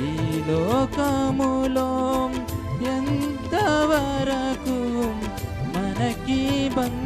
ఈ లోకములో ఎంతవరకు మనకి బంధము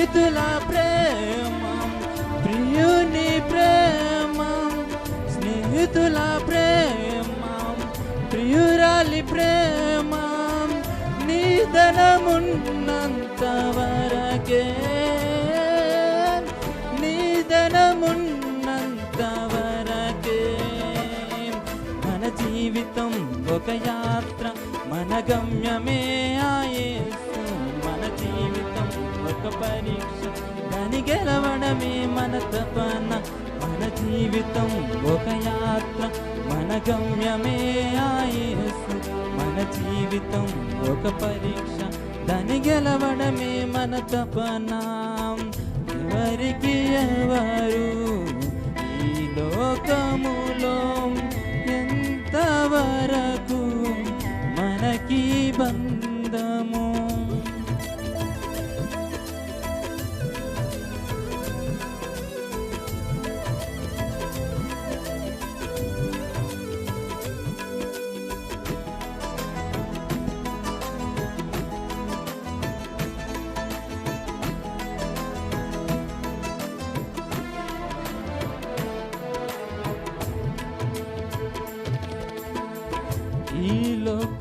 స్నేహితుల ప్రేమ ప్రియుని ప్రేమ స్నేహితుల ప్రేమ ప్రియురాలి ప్రేమ నిధనమున్నంత వరకే నిధనమున్నంత వరకే మన జీవితం ఒక యాత్ర మన గమ్యమే ఆయేసు ఒక పరీక్ష. దాని గెలవడమే మన తపన. మన జీవితం ఒక యాత్ర. మన గమ్యమే ఆయేసు. మన జీవితం ఒక పరీక్ష. దాని గెలవడమే మన తపన. ఎవరికి ఎవరు? ఈ లోకములో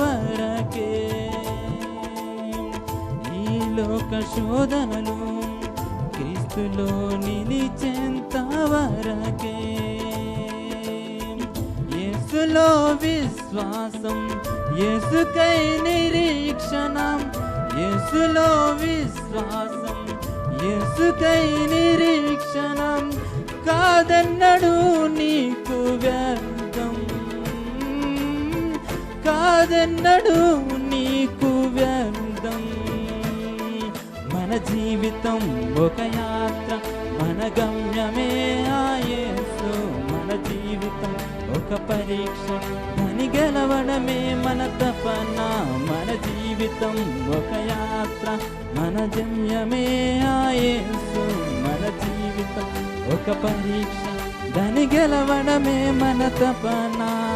వరకే. ఈ లోక శోధనలు క్రీస్తులో నిలిచేంత వరకే. యేసులో విశ్వాసం యేసుకై నిరీక్షణ. యేసులో విశ్వాసం యేసుకై నిరీక్షణ. కాదన్నడు నీకు వ్యర్థ కాదన్నడు నీకు వ్యర్థం. మన జీవితం ఒక యాత్ర మన గమ్యమే ఆయేసు మన జీవితం ఒక పరీక్ష దాని గెలవడమే మన తపన. మన జీవితం ఒక యాత్ర మన గమ్యమే ఆయేసు మన జీవితం ఒక పరీక్ష దాని గెలవడమే మన తపనా.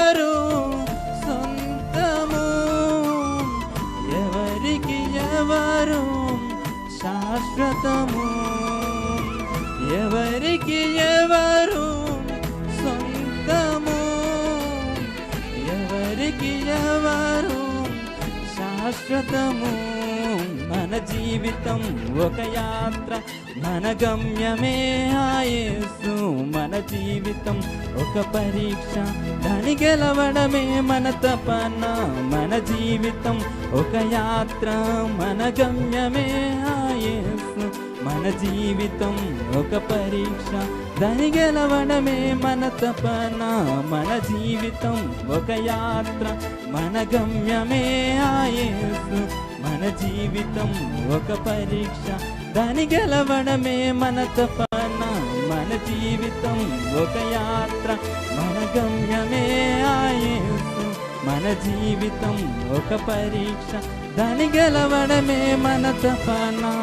ఎవరు శాశ్వతము. ఎవరికి ఎవరు సొంతము? ఎవరికి ఎవరు శాశ్వతము? మన జీవితం ఒక యాత్ర మన గమ్యమే ఆయేసు జీవితం. ఒక పరీక్ష దాని గెలవడమే మన తపన మన జీవితం. ఒక యాత్ర మన గమ్యమే ఆయేసు మన జీవితం ఒక పరీక్ష దాని గెలవడమే మన తపన మన జీవితం. ఒక యాత్ర మన గమ్యమే ఆయేసు మన జీవితం ఒక పరీక్ష దాని గెలవడమే మన తపన మన జీవితం ఒక యాత్ర మన గమ్యమే ఆయేసు మన జీవితం ఒక పరీక్ష దాని గెలవడమే మన తపనా.